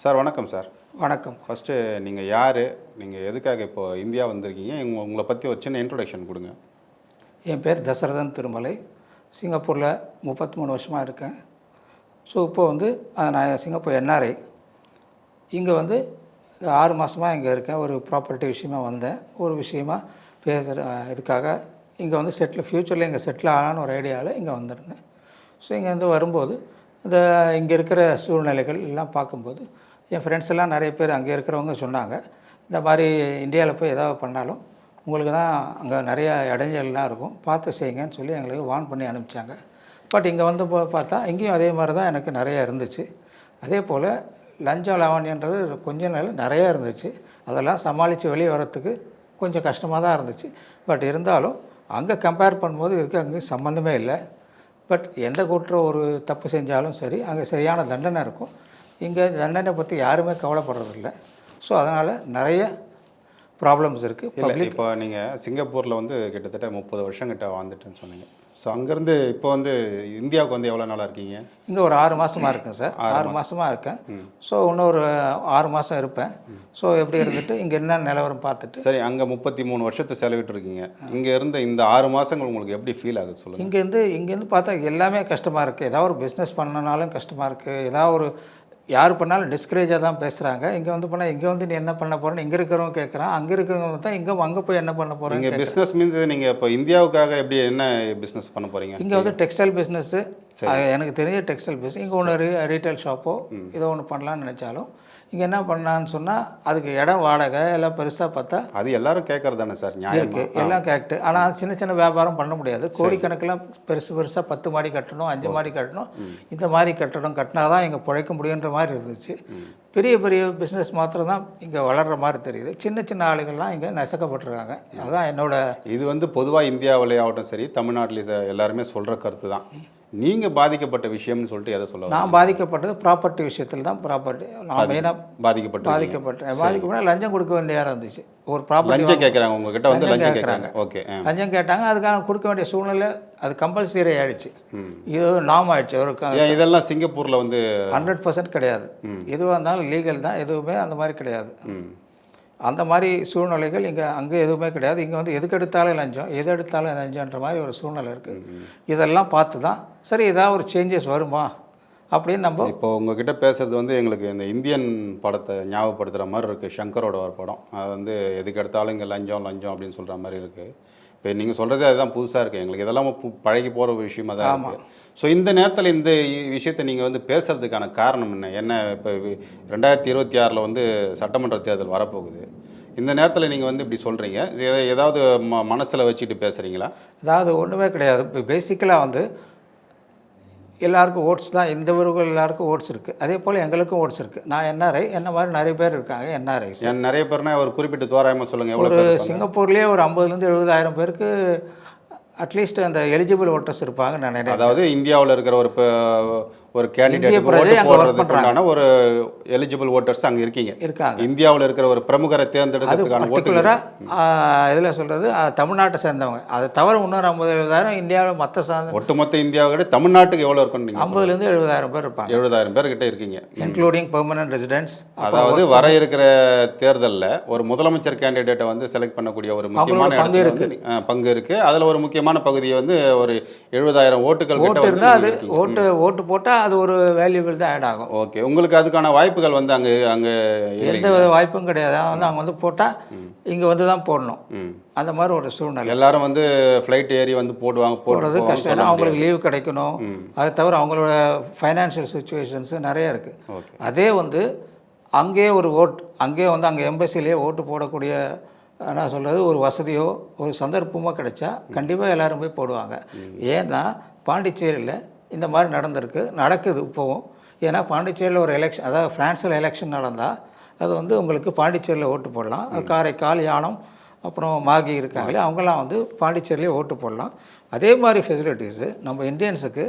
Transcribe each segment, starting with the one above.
Sir வணக்கம் sir. வணக்கம். First நீங்கள் யார்? நீங்கள் எதுக்காக இப்போ இந்தியா வந்திருக்கீங்க? உங்க- உங்களை பற்றி ஒரு சின்ன இன்ட்ரொடக்ஷன் கொடுங்க. என் பேர் தசரதன் திருமலை. சிங்கப்பூரில் முப்பத்தி மூணு வருஷமாக இருக்கேன். ஸோ இப்போ வந்து நான் சிங்கப்பூர் என்ஆர்ஐ இங்கே வந்து ஆறு மாதமாக இங்கே இருக்கேன். ஒரு ப்ராப்பர்ட்டி விஷயமா வந்தேன். ஒரு விஷயமா பேசுகிற இதுக்காக இங்கே வந்து செட்டில் ஃப்யூச்சரில் இங்கே செட்டில் ஆகலான்னு ஒரு ஐடியாவில் இங்கே வந்திருந்தேன். ஸோ இங்கே வந்து வரும்போது இந்த இங்கே இருக்கிற சூழ்நிலைகள் எல்லாம் பார்க்கும்போது என் ஃப்ரெண்ட்ஸ் எல்லாம் நிறைய பேர் அங்கே இருக்கிறவங்க சொன்னாங்க. இந்த மாதிரி இந்தியாவில் போய் ஏதாவது பண்ணாலும் உங்களுக்கு தான் அங்கே நிறையா இடைஞ்சல்லாம் இருக்கும். பார்த்து செய்யுங்கன்னு சொல்லி எங்களுக்கு வார்ன் பண்ணி அனுப்பிச்சாங்க. பட் இங்கே வந்து போ பார்த்தா இங்கேயும் அதே மாதிரி தான் எனக்கு நிறைய இருந்துச்சு. அதே போல் லஞ்சம் லாவணின்றது கொஞ்ச நாள் நிறையா இருந்துச்சு. அதெல்லாம் சமாளித்து வெளியே வரத்துக்கு கொஞ்சம் கஷ்டமாக தான் இருந்துச்சு. பட் இருந்தாலும் அங்கே கம்பேர் பண்ணும்போது இதுக்கு அங்கே சம்மந்தமே இல்லை. பட் எந்த கூட்டுற ஒரு தப்பு செஞ்சாலும் சரி அங்கே சரியான தண்டனை இருக்கும். இங்கே தண்டனை பற்றி யாருமே கவலைப்படுறதில்ல. ஸோ அதனால் நிறைய ப்ராப்ளம்ஸ் இருக்குது இல்லை இப்போ நீங்கள் சிங்கப்பூரில் வந்து கிட்டத்தட்ட முப்பது வருஷம் கிட்ட வாழ்ந்துட்டுன்னு சொன்னீங்க. ஸோ அங்கேருந்து இப்போ வந்து இந்தியாவுக்கு வந்து எவ்வளோ நாளாக இருக்கீங்க? இங்கே ஒரு ஆறு மாதமாக இருக்கேன் சார். ஆறு மாதமாக இருக்கேன். ஸோ இன்னொரு ஆறு மாதம் இருப்பேன். ஸோ எப்படி இருந்துட்டு இங்கே என்ன நிலவரம் பார்த்துட்டு. சரி அங்கே முப்பத்தி மூணு வருஷத்தை செலவிட்டுருக்கீங்க இங்கே இருந்த இந்த ஆறு மாதங்கள் உங்களுக்கு எப்படி ஃபீல் ஆகுது சொல்லுங்கள் இங்கேருந்து இங்கேருந்து பார்த்தா எல்லாமே கஷ்டமாக இருக்குது ஏதாவது ஒரு பிஸ்னஸ் பண்ணனாலும் கஷ்டமாக இருக்குது ஏதாவது ஒரு யார் பண்ணாலும் டிஸ்கரேஜாக தான் பேசுகிறாங்க இங்கே வந்து பண்ணால் இங்கே வந்து நீ என்ன பண்ண போகிறேன்னு இங்கே இருக்கிறவங்க கேட்குறான் அங்கே இருக்கிறவங்க தான் இங்கே அங்கே போய் என்ன பண்ண போகிறேன் நீங்கள் பிஸ்னஸ் மீன்ஸ் நீங்கள் இப்போ இந்தியாவுக்காக எப்படி என்ன பிஸ்னஸ் பண்ண போகிறீங்க இங்கே வந்து டெக்ஸ்டைல் பிஸ்னஸ்ஸு எனக்கு தெரிஞ்ச டெக்ஸ்டைல் பிஸ்னஸ் இங்கே ஒன்று ரீ ரீட்டைல் ஷாப்போ ஏதோ ஒன்று பண்ணலான்னு நினச்சாலும் இங்கே என்ன பண்ணலான்னு சொன்னால் அதுக்கு இடம் வாடகை எல்லாம் பெருசாக பார்த்தா அது எல்லாரும் கேட்கறது தானே சார் இருக்கு. எல்லாம் கரெக்டு ஆனால் சின்ன சின்ன வியாபாரம் பண்ண முடியாது. கோடிக்கணக்கெல்லாம் பெருசு பெருசாக பத்து மாடி கட்டணும் அஞ்சு மாடி கட்டணும். இந்த மாதிரி கட்டடம் கட்டினா தான் இங்கே பிழைக்க முடியுன்ற மாதிரி இருந்துச்சு. பெரிய பெரிய பிஸ்னஸ் மாத்திரம் தான் இங்கே வளர்கிற மாதிரி தெரியுது. சின்ன சின்ன ஆளுகள்லாம் இங்கே நெசக்கப்பட்டிருக்காங்க. அதுதான் என்னோட இது வந்து பொதுவாக இந்தியாவிலே ஆகட்டும் சரி தமிழ்நாட்டில் எல்லாருமே சொல்கிற கருத்து தான் நீங்கள் பாதிக்கப்பட்ட விஷயம்னு சொல்லிட்டு எதை சொல்ல நான் பாதிக்கப்பட்டது ப்ராப்பர்ட்டி விஷயத்தில் தான் ப்ராப்பர்ட்டி நான் மெயினாக பாதிக்கப்பட்ட பாதிக்கப்பட்டேன். பாதிக்கப்பட்ட லஞ்சம் கொடுக்க வேண்டிய நேரம் இருந்துச்சு. ஒரு ப்ராப்பர்ட்டி லஞ்சம் கேட்குறாங்க உங்ககிட்ட வந்து லஞ்சம் கேட்குறாங்க ஓகே லஞ்சம் கேட்டாங்க அதுக்கான கொடுக்க வேண்டிய சூழ்நிலை அது கம்பல்சரி ஆயிடுச்சு. இது நாம் ஆயிடுச்சு. ஒரு இதெல்லாம் சிங்கப்பூரில் வந்து ஹண்ட்ரட் பர்சன்ட் கிடையாது. எதுவாக இருந்தாலும் லீகல் தான். எதுவுமே அந்த மாதிரி கிடையாது. ம். அந்த மாதிரி சூழ்நிலைகள் இங்கே அங்கே எதுவுமே கிடையாது. இங்கே வந்து எதுக்கு எடுத்தாலும் லஞ்சம் எது எடுத்தாலும் லஞ்சம்ன்ற மாதிரி ஒரு சூழ்நிலை இருக்குது இதெல்லாம் பார்த்து தான் சரி ஏதாவது ஒரு சேஞ்சஸ் வருமா? அப்படின்னு நம்ம இப்போ உங்ககிட்ட பேசுறது வந்து எங்களுக்கு இந்த இந்தியன் படத்தை ஞாபகப்படுத்துகிற மாதிரி இருக்குது ஷங்கரோட ஒரு படம். அது வந்து எதுக்கு எடுத்தாலும் இங்கே லஞ்சம் லஞ்சம் அப்படின்னு சொல்கிற மாதிரி இருக்குது இப்போ நீங்கள் சொல்கிறதே அதுதான் புதுசாக இருக்குது எங்களுக்கு இதெல்லாம் பழகி போகிற விஷயமா தான் இருக்குது ஸோ இந்த நேரத்தில் இந்த விஷயத்தை நீங்கள் வந்து பேசுறதுக்கான காரணம் என்ன? என்ன இப்போ ரெண்டாயிரத்தி இருபத்தி ஆறில் வந்து சட்டமன்ற தேர்தல் வரப்போகுது. இந்த நேரத்தில் நீங்கள் வந்து இப்படி சொல்கிறீங்க ஏதாவது ம மனசில் வச்சுட்டு பேசுகிறீங்களா அதாவது ஒன்றுமே கிடையாது. இப்போ பேசிக்கலாக வந்து எல்லாருக்கும் ஓட்ஸ் தான் இந்த ஊர்கள் எல்லாருக்கும் ஓட்ஸ் இருக்குது அதே போல் எங்களுக்கும் ஓட்ஸ் இருக்குது நான் என்ஆர்ஐ என்ன மாதிரி நிறைய பேர் இருக்காங்க என்ஆர்ஐஸ் ஏன் நிறைய பேர்னா ஒரு குறிப்பிட்ட தோராயமாக சொல்லுங்கள் ஒரு? சிங்கப்பூர்லேயே ஒரு ஐம்பதுலேருந்து எழுபதாயிரம் பேருக்கு அட்லீஸ்ட் அந்த எலிஜிபிள் ஓட்டர்ஸ் இருப்பாங்க நான் நினைக்கிறேன். அதாவது இந்தியாவில் இருக்கிற ஒரு ஒரு கேண்டிடேட் ஒரு எலிஜிபிள் ஓட்டர்ஸ் அங்கே இருக்கீங்க. இருக்காங்க. இந்தியாவில் இருக்கிற ஒரு பிரமுகரை தேர்ந்தெடுக்கிறதுக்கான ஓட்டு பர்டிகுலராக இதில் சொல்கிறது தமிழ்நாட்டை சேர்ந்தவங்க. அதை தவிர இன்னொரு ஐம்பது எழுபதாயிரம் இந்தியாவில் மற்ற சார்ந்த ஒட்டுமொத்த இந்தியாவை விட தமிழ்நாட்டுக்கு எவ்வளோ நீங்கள் ஐம்பதுலேருந்து எழுபதாயிரம் பேர் இருப்பாங்க. எழுபதாயிரம் பேர் கிட்ட இருக்கீங்க இன்க்ளூடிங் பெர்மனன்ட் ரெசிடென்ட்ஸ் அதாவது வர இருக்கிற தேர்தலில் ஒரு முதலமைச்சர் கேண்டிடேட்டை வந்து செலக்ட் பண்ணக்கூடிய ஒரு முக்கியமான பங்கு ஆ, பங்கு இருக்கு. அதில் ஒரு முக்கியமான பகுதியை வந்து ஒரு எழுபதாயிரம் ஓட்டுகள் ஓட்டு இருந்தால் அது. ஓட்டு ஓட்டு போட்டால் அது ஒரு வேல்யூபிள் தான் ஆட் ஆகும். ஓகே உங்களுக்கு அதுக்கான வாய்ப்புகள் வந்து அங்கே அங்கே எந்த வாய்ப்பும் கிடையாது. வந்து அவங்க வந்து போட்டால் இங்கே வந்து தான் போடணும். அந்த மாதிரி ஒரு சூழ்நிலை. எல்லாரும் வந்து ஃப்ளைட் ஏறி வந்து போடுவாங்க போடுறது கஷ்டம். அவங்களுக்கு லீவு கிடைக்கணும். அது தவிர அவங்களோட ஃபைனான்ஷியல் சுச்சுவேஷன்ஸ் நிறைய இருக்குது அதே வந்து அங்கேயே ஒரு ஓட் அங்கேயே வந்து அங்கே எம்பசிலேயே ஓட்டு போடக்கூடிய என்ன சொல்கிறது ஒரு வசதியோ ஒரு சந்தர்ப்பமோ கிடைச்சா கண்டிப்பாக எல்லாரும் போய் போடுவாங்க. ஏன்னா பாண்டிச்சேரியில் இந்த மாதிரி நடந்திருக்கு நடக்குது இப்போவும். ஏன்னா பாண்டிச்சேரியில் ஒரு எலெக்ஷன் அதாவது ஃப்ரான்ஸில் எலெக்ஷன் நடந்தால் அது வந்து உங்களுக்கு பாண்டிச்சேரியில் ஓட்டு போடலாம். காரைக்கால் யானம் அப்புறம் மாகி இருக்காங்களே அவங்கெல்லாம் வந்து பாண்டிச்சேரியிலே ஓட்டு போடலாம். அதே மாதிரி ஃபெசிலிட்டிஸு நம்ம இந்தியன்ஸுக்கு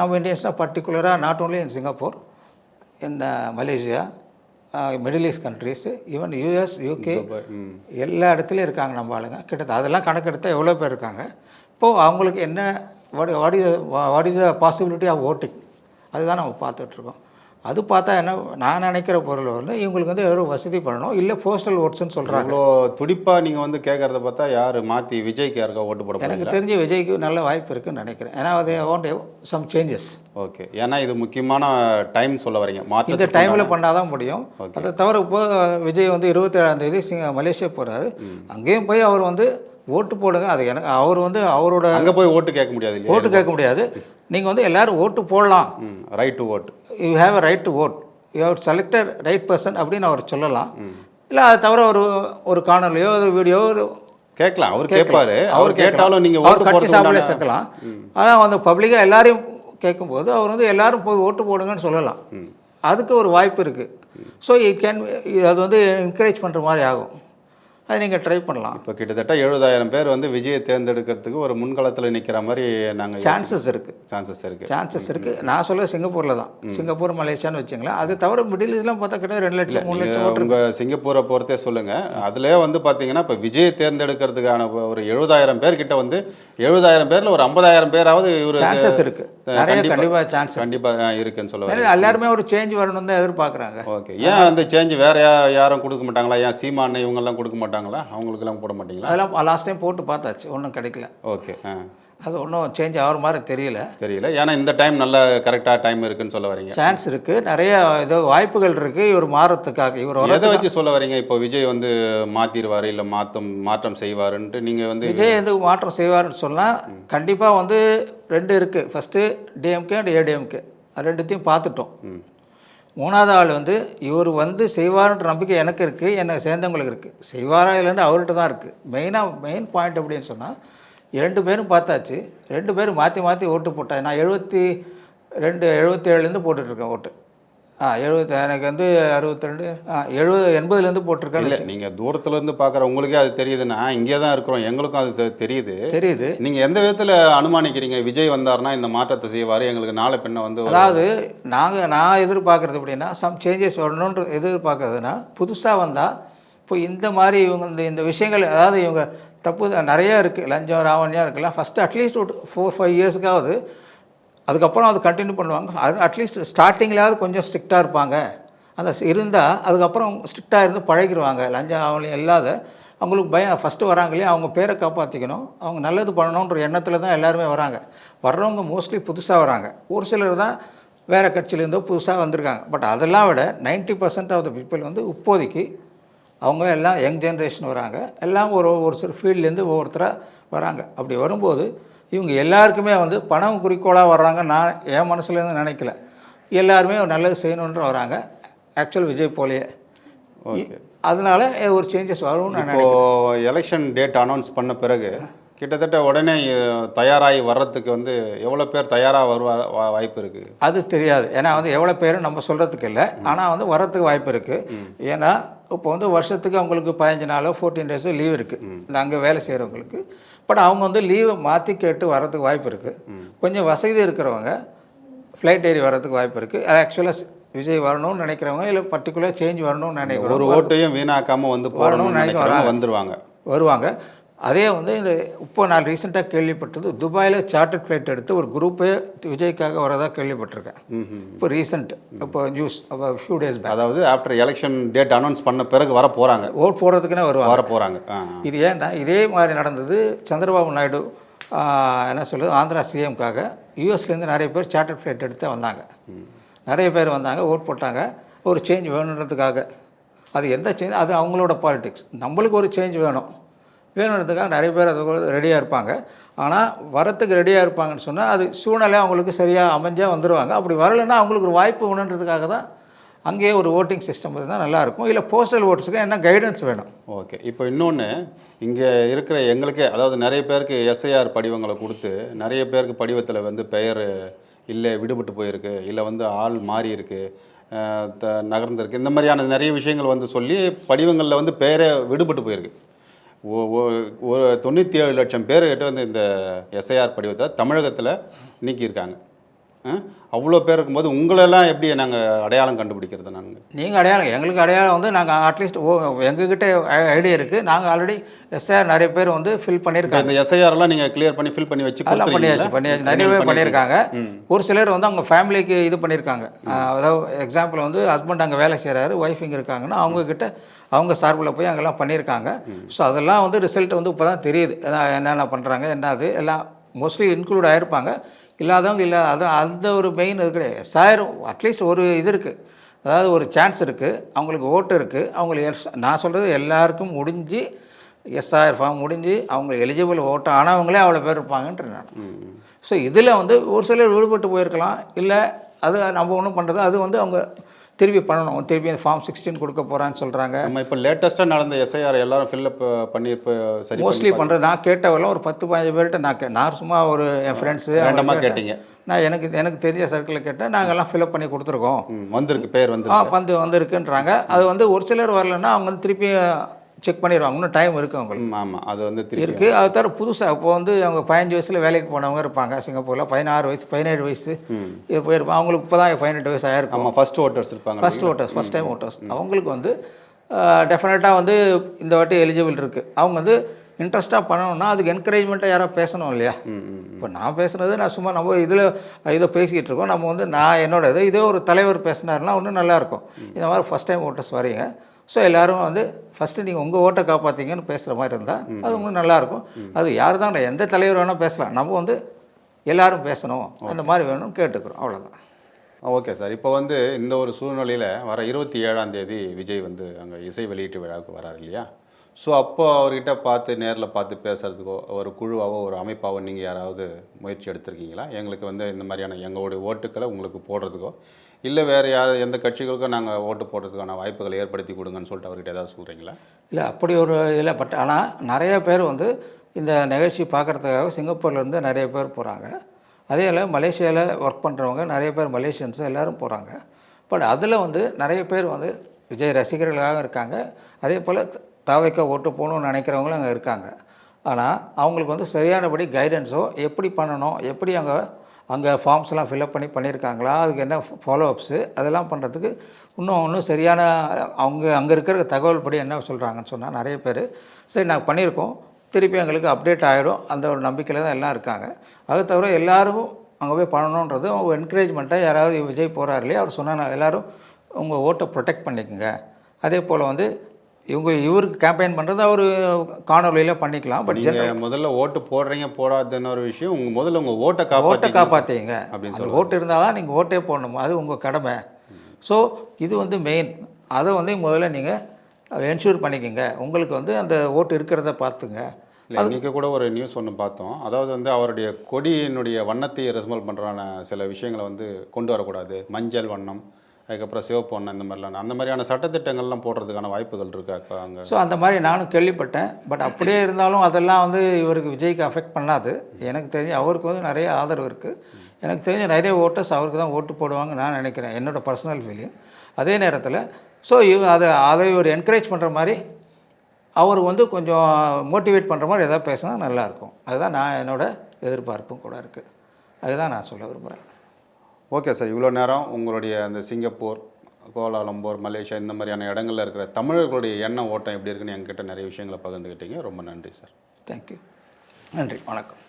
நம்ம இந்தியன்ஸ்னால் பர்டிகுலராக not only in Singapore in Malaysia Middle East countries even US UK எல்லா இடத்துலையும் இருக்காங்க நம்ம ஆளுங்க. கிட்டத்தட்ட அதெல்லாம் கணக்கெடுத்தால் எவ்வளோ பேர் இருக்காங்க. இப்போது அவங்களுக்கு என்ன what what is what is the possibility of voting அதுதான் நம்ம பார்த்துட்ருக்கோம். அது பார்த்தா என்ன நான் நினைக்கிற பொருள் வந்து இவங்களுக்கு வந்து ஏதோ வசதி பண்ணணும். இல்லை போஸ்டல் ஓட்ஸ்னு சொல்கிறாங்க இவ்வளோ துடிப்பாக நீங்கள் வந்து கேட்குறத பார்த்தா யார் மாற்றி விஜய்க்கு யாருக்கா ஓட்டு போட எனக்கு தெரிஞ்ச விஜய்க்கு நல்ல வாய்ப்பு இருக்குன்னு நினைக்கிறேன். ஏன்னா அது வாண்ட் சம் சேஞ்சஸ் ஓகே. ஏன்னா இது முக்கியமான டைம் சொல்ல வரீங்க. இந்த மாற்ற டைமில் பண்ணால் தான் முடியும். அதை தவிர இப்போ விஜய் வந்து இருபத்தேழாம் தேதி சிங்க மலேசியா போகிறாரு அங்கேயும் போய் அவர் வந்து ஓட்டு போடுங்க. அது எனக்கு அவர் வந்து அவரோட அங்கே போய் ஓட்டு கேட்க முடியாது ஓட்டு கேட்க முடியாது. நீங்கள் வந்து எல்லாரும் ஓட்டு போடலாம். Right to vote you have a right to vote you have selected right person அப்படின்னு அவர் சொல்லலாம். இல்லை அது தவிர ஒரு ஒரு காணொலியோ ஒரு வீடியோ கேட்கலாம். அவர் கேட்பாரு. அவர் கேட்டாலும் நீங்கள் அவர் கட்சி சார்பில் சேர்க்கலாம். ஆனால் வந்து பப்ளிக்காக எல்லாரையும் கேட்கும்போது அவர் வந்து எல்லாரும் போய் ஓட்டு போடுங்கன்னு சொல்லலாம். அதுக்கு ஒரு வாய்ப்பு இருக்குது ஸோ இ கேன் அது வந்து என்கரேஜ் பண்ணுற மாதிரி ஆகும். அதை நீங்கள் ட்ரை பண்ணலாம். இப்போ கிட்டத்தட்ட எழுபதாயிரம் பேர் வந்து விஜயை தேர்ந்தெடுக்கிறதுக்கு ஒரு முன்களத்தில் நிற்கிற மாதிரி நாங்கள் சான்சஸ் இருக்குது சான்சஸ் இருக்குது சான்சஸ் இருக்குது நான் சொல்ல சிங்கப்பூரில் தான். சிங்கப்பூர் மலேசியான்னு வச்சுங்களேன். அது தவிர மிடில் ஈஸ்ட்லாம் பார்த்தா கிட்ட ரெண்டு லட்சம் மூணு லட்சம் ஓட்டு உங்க சிங்கப்பூரை பொறுத்தே சொல்லுங்க. அதுலயே வந்து பாத்தீங்கன்னா இப்போ விஜயை தேர்ந்தெடுக்கிறதுக்கான ஒரு எழுபதாயிரம் பேர் கிட்ட வந்து எழுபதாயிரம் பேர்ல ஒரு ஐம்பதாயிரம் பேராவது இவரு சான்சஸ் இருக்குது நிறைய கண்டிப்பா- கண்டிப்பாக சான்ஸ் கண்டிப்பா ஆ, இருக்குன்னு சொல்ல வரீங்க. ஏன்னா எல்லாருமே ஒரு சேஞ்ச் வரணும் தான் எதிர்பார்க்குறாங்க ஓகே. ஏன் அந்த சேஞ்ச் வேற யாரும் கொடுக்க மாட்டாங்களா? ஏன் சீமான் இவங்கெல்லாம் கொடுக்க மாட்டாங்களா அவங்களுக்கெல்லாம் போட மாட்டீங்களா? அதெல்லாம் லாஸ்ட் டைம் போட்டு பார்த்தாச்சு. ஒன்றும் கிடைக்கல. ஓகே அது ஒன்றும் சேஞ்ச் ஆகிற மாதிரி தெரியல. தெரியல. ஏன்னா இந்த டைம் நல்ல கரெக்டாக டைம் இருக்குன்னு சொல்ல வரீங்க. சான்ஸ் இருக்குது நிறைய ஏதோ வாய்ப்புகள் இருக்குது இவர் மாறத்துக்காக இவர் வர எதை வச்சு சொல்ல வரீங்க? இப்போ விஜய் வந்து மாத்திருவாரு இல்ல மாத்தம் மாற்றம் செய்வாருன்ட்டு நீங்க வந்து விஜய் வந்து மாற்றம் செய்வார்னு சொன்னால் கண்டிப்பாக வந்து ரெண்டு இருக்குது ஃபஸ்ட்டு டிஎம்கே அண்ட் ஏடிஎம்கே ரெண்டுத்தையும் பார்த்துட்டோம். ம். மூணாவது ஆள் வந்து இவர் வந்து செய்வார்ன்ற நம்பிக்கை எனக்கு இருக்குது என்னை சேர்ந்தவங்களுக்கு இருக்குது செய்வாரா இல்லைன்னு அவர்கிட்ட தான் இருக்குது மெயினாக மெயின் பாயிண்ட் அப்படின்னு சொன்னால் இரண்டு பேரும் பார்த்தாச்சு. ரெண்டு பேரும் மாற்றி மாற்றி ஓட்டு போட்டேன் நான் எழுபத்தி ரெண்டு எழுபத்தி ஏழுலேருந்து போட்டுட்ருக்கேன் ஓட்டு. ஆ எழுபத்தி எனக்கு வந்து அறுபத்தி ரெண்டு ஆ எழுபது எண்பதுலேருந்து போட்டிருக்கேன் இல்ல நீங்க தூரத்துல இருந்து பாக்குற உங்களுக்கே அது தெரியுதுன்னா இங்கே தான் இருக்கிறோம் எங்களுக்கும் அது தெரியுது. தெரியுது. நீங்க எந்த விதத்துல அனுமானிக்கிறீங்க? விஜய் வந்தாருன்னா இந்த மாற்றத்தை செய்வாரு எங்களுக்கு நாளை பின்ன வந்து அதாவது நாங்கள் நான் எதிர்பார்க்குறது எப்படின்னா சம் சேஞ்சஸ் வரணுன்ற எதிர்பார்க்கறதுனா புதுசாக வந்தால் இப்போ இந்த மாதிரி இவங்க இந்த இந்த விஷயங்கள் அதாவது இவங்க தப்பு நிறைய இருக்குது லஞ்சம் ராவணியம் இருக்குல்ல ஃபஸ்ட்டு அட்லீஸ்ட் ஒரு ஃபோர் ஃபைவ் இயர்ஸ்க்காவது அதுக்கப்புறம் அது கண்டினியூ பண்ணுவாங்க. அது அட்லீஸ்ட் ஸ்டார்டிங்லேயாவது கொஞ்சம் ஸ்ட்ரிக்டாக இருப்பாங்க. அந்த இருந்தால் அதுக்கப்புறம் ஸ்ட்ரிக்டாக இருந்து பழகிடுவாங்க லஞ்சம் அவங்களையும் இல்லாத அவங்களுக்கு பயம். ஃபஸ்ட்டு வராங்களே அவங்க பேரை காப்பாற்றிக்கணும் அவங்க நல்லது பண்ணணுன்ற எண்ணத்தில் தான் எல்லாருமே வராங்க. வர்றவங்க மோஸ்ட்லி புதுசாக வராங்க. ஒரு சிலர் தான் வேறு கட்சியிலேருந்தோ புதுசாக வந்திருக்காங்க. பட் அதெல்லாம் விட 90% பர்சன்ட் ஆஃப் த பீப்புள் வந்து இப்போதைக்கு அவங்க எல்லாம் யங் ஜென்ரேஷன் வராங்க. எல்லாம் ஒரு ஒரு சில ஃபீல்ட்லேருந்து ஒவ்வொருத்தராக வராங்க. அப்படி வரும்போது இவங்க எல்லாருக்குமே வந்து பணம் குறிக்கோளாக வர்றாங்க. நான் என் மனசுலேருந்து நினைக்கல. எல்லாருமே நல்லது செய்யணுன்ற வராங்க ஆக்சுவல் விஜய் போலேயே. அதனால ஒரு சேஞ்சஸ் வரும்னு நான் எலெக்ஷன் டேட் அனௌன்ஸ் பண்ண பிறகு கிட்டத்தட்ட உடனே தயாராகி வர்றதுக்கு வந்து எவ்வளவு பேர் தயாரா வருவா வாய்ப்பு இருக்கு? அது தெரியாது. ஏன்னா வந்து எவ்வளோ பேர் நம்ம சொல்கிறதுக்கு இல்லை. ஆனால் வந்து வரத்துக்கு வாய்ப்பு இருக்குது ஏன்னா இப்போ வந்து வருஷத்துக்கு அவங்களுக்கு பதினஞ்சு நாளோ ஃபோர்டீன் டேஸோ லீவ் இருக்குது இந்த அங்கே வேலை செய்கிறவங்களுக்கு பட் அவங்க வந்து லீவை மாற்றி கேட்டு வரதுக்கு வாய்ப்பு இருக்குது கொஞ்சம் வசதி இருக்கிறவங்க ஃப்ளைட் ஏறி வரதுக்கு வாய்ப்பு இருக்குது அது ஆக்சுவலாக விஜய் வரணும்னு நினைக்கிறவங்க இல்லை பர்டிகுலர் சேஞ்ச் வரணும்னு ஒரு நினைக்கிறவங்க ஓட்டையும் வீணாக்காம வந்து நினைக்க நினைக்கிறவங்க வராங்க. வந்துருவாங்க. வருவாங்க. அதே வந்து இந்த இப்போ நான் ரீசெண்டாக கேள்விப்பட்டது துபாயில் சார்ட்டர்ட் ஃப்ளைட் எடுத்து ஒரு குரூப்பே விஜய்க்காக வரதா கேள்விப்பட்டிருக்கேன். இப்போ ரீசெண்ட் இப்போ நியூஸ் அப்போ ஃபியூ டேஸ் பேக் அதாவது ஆஃப்டர் எலெக்ஷன் டேட் அனௌன்ஸ் பண்ண பிறகு வர போறாங்க. ஓட் போடுறதுக்குன்னே வருவாங்க. வர ஆ. இது ஏன்டா இதே மாதிரி நடந்தது சந்திரபாபு நாயுடு என்ன சொல்லுது ஆந்திரா சிஎம்காக யூஎஸ்லேருந்து நிறைய பேர் சார்ட்டர்ட் ஃப்ளைட் எடுத்து வந்தாங்க. நிறைய பேர் வந்தாங்க ஓட் போட்டாங்க. ஒரு சேஞ்ச் வேணுன்றதுக்காக. அது எந்த சேஞ்ச் அது அவங்களோட பாலிடிக்ஸ் நம்மளுக்கு ஒரு சேஞ்ச் வேணும். வேணுன்றதுக்காக நிறைய பேர் அது ரெடியாக இருப்பாங்க. ஆனால் வரத்துக்கு ரெடியாக இருப்பாங்கன்னு சொன்னால் அது சூழ்நிலை அவங்களுக்கு சரியாக அமைஞ்சால் வந்துடுவாங்க அப்படி வரலைன்னா அவங்களுக்கு ஒரு வாய்ப்பு வேணுன்றதுக்காக தான் அங்கேயே ஒரு ஓட்டிங் சிஸ்டம் இருந்தால் நல்லாயிருக்கும் இல்லை போஸ்டல் ஓட்ஸுக்கு என்ன கைடன்ஸ் வேணும்? ஓகே. இப்போ இன்னொன்று இங்கே இருக்கிற எங்களுக்கே அதாவது நிறைய பேருக்கு எஸ்ஐஆர் படிவங்களை கொடுத்து நிறைய பேருக்கு படிவத்தில் வந்து பெயர் இல்லை விடுபட்டு போயிருக்கு இல்லை வந்து ஆள் மாறிருக்கு த நகர்ந்திருக்கு. இந்த மாதிரியான நிறைய விஷயங்கள் வந்து சொல்லி படிவங்களில் வந்து பெயரே விடுபட்டு போயிருக்கு. ஒரு தொண்ணூற்றி ஏழு லட்சம் பேர்கிட்ட வந்து இந்த எஸ்ஐஆர் படிவத்தை தமிழகத்தில் நீக்கியிருக்காங்க. அவ்வளோ பேர் இருக்கும்போது உங்களெல்லாம் எப்படி நாங்கள் அடையாளம் கண்டுபிடிக்கிறது நாங்கள் நீங்கள் அடையாளம் எங்களுக்கு அடையாளம் வந்து நாங்கள் அட்லீஸ்ட் ஓ எங்ககிட்ட ஐடியா இருக்குது நாங்கள் ஆல்ரெடி எஸ்ஆர் நிறைய பேர் வந்து ஃபில் பண்ணியிருக்காங்க. இந்த எஸ்ஐஆர்லாம் நீங்கள் கிளியர் பண்ணி ஃபில் பண்ணி வச்சு அதெல்லாம் பண்ணியாச்சு? பண்ணியாச்சு. நிறைய பேர் பண்ணியிருக்காங்க. ஒரு சிலர் வந்து அவங்க ஃபேமிலிக்கு இது பண்ணியிருக்காங்க. அதாவது எக்ஸாம்பிள் வந்து ஹஸ்பண்ட் அங்கே வேலை செய்கிறாரு ஒய்ஃப் இங்கே இருக்காங்கன்னா அவங்க கிட்ட அவங்க சார்பில் போய் அங்கெல்லாம் பண்ணியிருக்காங்க. ஸோ அதெல்லாம் வந்து ரிசல்ட் வந்து இப்போ தான் தெரியுது என்னென்ன பண்ணுறாங்க என்ன அது எல்லாம் மோஸ்ட்லி இன்க்ளூட் ஆகிருப்பாங்க இல்லாதவங்க இல்லை அது அந்த ஒரு மெயின் இது கிடையாது. சாயிரம் அட்லீஸ்ட் ஒரு இது இருக்குது அதாவது ஒரு சான்ஸ் இருக்குது அவங்களுக்கு ஓட்டு இருக்குது அவங்களுக்கு எஸ்- நான் சொல்கிறது எல்லாருக்கும் முடிஞ்சு எஸ்ஆர் ஃபார்ம் முடிஞ்சு அவங்க எலிஜிபிள் ஓட்டு ஆனவங்களே அவ்வளோ பேர் இருப்பாங்கன்ற நான். ஸோ இதில் வந்து ஒரு சிலர் விடுபட்டு போயிருக்கலாம். இல்லை அது நம்ம ஒன்றும் பண்ணுறது அது வந்து அவங்க திருப்பி பண்ணணும். திருப்பி அந்த ஃபார்ம் சிக்ஸ்டீன் கொடுக்க போகிறான்னு சொல்கிறாங்க நம்ம இப்போ லேட்டஸ்ட்டாக நடந்த எஸ்ஐஆர் எல்லாரும் ஃபில்அப் பண்ணி இப்போ சரி மோஸ்ட்லி பண்ணுறது நான் கேட்டவரெல்லாம் ஒரு பத்து பதினஞ்சு பேர்கிட்ட நான் கே நான் சும்மா ஒரு என் ஃப்ரெண்ட்ஸு ரேண்டமாக கேட்டீங்க. நான் எனக்கு எனக்கு தெரிஞ்ச சர்க்கிளில் கேட்டேன். நாங்கள்லாம் ஃபில்அப் பண்ணி கொடுத்துருக்கோம். வந்திருக்கு பேர் வந்து ஆ பந்து வந்திருக்குன்றாங்க. அது வந்து ஒரு சிலர் வரலன்னா அவங்க வந்து திருப்பி செக் பண்ணிடுவாங்க. இன்னும் டைம் இருக்குது அவங்களுக்கு. ஆமாம் அது வந்து இருக்குது அது தவிர புதுசாக இப்போ வந்து அவங்க பதினஞ்சு வயசில் வேலைக்கு போனவங்க இருப்பாங்க. சிங்கப்பூரில் பதினாறு வயசு பதினேழு வயசு. இது போயிருப்பாங்க அவங்களுக்கு இப்போ தான் பதினெட்டு வயசு ஆயிருக்கும் ஆமாம் ஃபர்ஸ்ட் ஓட்டர்ஸ் இருப்பாங்க first voters first time voters அவங்களுக்கு வந்து டெஃபினட்டாக வந்து இந்த வாட்டி எலிஜிபிள் இருக்குது அவங்க வந்து இன்ட்ரெஸ்ட்டாக பண்ணணும்னா அதுக்கு என்கரேஜ்மெண்ட்டாக யாரோ பேசணும் இல்லையா. இப்போ நான் பேசுனது நான் சும்மா நம்ம இதில் இதை பேசிக்கிட்டு இருக்கோம். நம்ம வந்து நான் என்னோட இது இதே ஒரு தலைவர் பேசினாருன்னா இன்னும் நல்லாயிருக்கும் இந்த மாதிரி ஃபஸ்ட் டைம் ஓட்டர்ஸ் வரீங்க ஸோ எல்லாரும் வந்து ஃபஸ்ட்டு நீங்கள் உங்கள் ஓட்டை காப்பாற்றீங்கன்னு பேசுகிற மாதிரி இருந்தால் அது இன்னும் நல்லாயிருக்கும் அது யார் தான் எந்த தலைவர் வேணால் பேசலாம். நம்ம வந்து எல்லாரும் பேசணும். அந்த மாதிரி வேணும்னு கேட்டுக்கிறோம். அவ்வளோதான் ஓகே சார். இப்போ வந்து இந்த ஒரு சூழ்நிலையில் வர இருபத்தி ஏழாம் தேதி விஜய் வந்து அங்கே இசை வெளியீட்டு விழாவுக்கு வராரு இல்லையா? ஸோ அப்போ அவர்கிட்ட பார்த்து நேரில் பார்த்து பேசுகிறதுக்கோ ஒரு குழுவாவோ ஒரு அமைப்பாவோ நீங்கள் யாராவது முயற்சி எடுத்திருக்கீங்களா? எங்களுக்கு வந்து இந்த மாதிரியான எங்களுடைய ஓட்டுக்களை உங்களுக்கு போடுறதுக்கோ இல்லை வேறு யார் எந்த கட்சிகளுக்கும் நாங்கள் ஓட்டு போடுறதுக்கான வாய்ப்புகளை ஏற்படுத்தி கொடுங்கன்னு சொல்லிட்டு அவர்கிட்ட ஏதாவது சொல்கிறீங்களா இல்லை அப்படி ஒரு இல்லை பட் ஆனால் நிறைய பேர் வந்து இந்த நிகழ்ச்சி பார்க்குறதுக்காக சிங்கப்பூர்லேருந்து நிறைய பேர் போகிறாங்க அதே போல் மலேசியாவில் ஒர்க் பண்ணுறவங்க நிறைய பேர் மலேசியன்ஸ் எல்லோரும் போகிறாங்க பட் அதில் வந்து நிறைய பேர் வந்து விஜய் ரசிகர்களாக இருக்காங்க. அதே போல் தாவைக்க ஓட்டு போகணும்னு நினைக்கிறவங்களும் அங்கே இருக்காங்க. ஆனால் அவங்களுக்கு வந்து சரியானபடி கைடன்ஸோ எப்படி பண்ணணும் எப்படி அங்கே அங்கே ஃபார்ம்ஸ்லாம் ஃபில்அப் பண்ணி பண்ணியிருக்காங்களா? அதுக்கு என்ன ஃபாலோ அப்ஸு அதெல்லாம் பண்ணுறதுக்கு இன்னும் இன்னும் சரியான அவங்க அங்கே இருக்கிற தகவல் படி என்ன சொல்கிறாங்கன்னு சொன்னால் நிறைய பேர் சரி நாங்கள் பண்ணியிருக்கோம். திருப்பி எங்களுக்கு அப்டேட் ஆகிடும் அந்த ஒரு நம்பிக்கையில் தான் எல்லாம் இருக்காங்க. அது தவிர எல்லாரும் அங்கே போய் பண்ணணுன்றது அவங்க என்கரேஜ்மெண்ட்டாக யாராவது விஜய் போகிறாரு இல்லையா அவர் சொன்னால் எல்லோரும் உங்கள் ஓட்டை ப்ரொடெக்ட் பண்ணிக்கோங்க. அதே போல் வந்து இவங்க இவருக்கு கேம்பெயின் பண்ணுறது அவர் காணொலியில் பண்ணிக்கலாம் பட் நீங்கள் முதல்ல ஓட்டு போடுறீங்க போடாதுன்னு ஒரு விஷயம் உங்கள் முதல்ல உங்கள் ஓட்டை ஓட்டை காப்பாற்றி காப்பாற்றிங்க அப்படின்னு அந்த ஓட்டு இருந்தால் தான் நீங்கள் ஓட்டே போடணும் அது உங்கள் கடமை. ஸோ இது வந்து மெயின் அதை வந்து முதல்ல நீங்கள் என்ஷூர் பண்ணிக்கோங்க. உங்களுக்கு வந்து அந்த ஓட்டு இருக்கிறத பார்த்துங்க. இன்றைக்கி கூட ஒரு நியூஸ் ஒன்று பார்த்தோம். அதாவது வந்து அவருடைய கொடியினுடைய வண்ணத்தை ரெஸ்மல் பண்ணுறான சில விஷயங்களை வந்து கொண்டு வரக்கூடாது. மஞ்சள் வண்ணம் அதுக்கப்புறம் சிவப்பு வண்ணம் இந்த மாதிரிலாம். அந்த மாதிரியான சட்டத்திட்டங்கள்லாம் போடுறதுக்கான வாய்ப்புகள் இருக்கா இப்போ அங்கே? ஸோ அந்த மாதிரி நானும் கேள்விப்பட்டேன். பட் அப்படியே இருந்தாலும் அதெல்லாம் வந்து இவருக்கு விஜய்க்கு அஃபெக்ட் பண்ணாது. எனக்கு தெரிஞ்சு அவருக்கு வந்து நிறைய ஆதரவு இருக்குது எனக்கு தெரிஞ்ச நிறைய ஓட்டர்ஸ் அவருக்கு தான் ஓட்டு போடுவாங்க நான் நினைக்கிறேன். என்னோடய பர்சனல் ஃபீலிங் அதே நேரத்தில் ஸோ இவ அதை அதை ஒரு என்கரேஜ் பண்ணுற மாதிரி அவர் வந்து கொஞ்சம் மோட்டிவேட் பண்ணுற மாதிரி எதாவது பேசினா நல்லாயிருக்கும் அதுதான் நான் என்னோடய எதிர்பார்ப்பும் கூட இருக்குது அதுதான் நான் சொல்ல விரும்புகிறேன் ஓகே சார் இவ்வளோ நேரம் உங்களுடைய அந்த சிங்கப்பூர் கோலாலம்பூர் மலேசியா இந்த மாதிரியான இடங்களில் இருக்கிற தமிழர்களுடைய எண்ண ஓட்டம் எப்படி இருக்குன்னு என்கிட்ட நிறைய விஷயங்களை பகிர்ந்துக்கிட்டீங்க. ரொம்ப நன்றி சார். தேங்க்யூ நன்றி. வணக்கம்.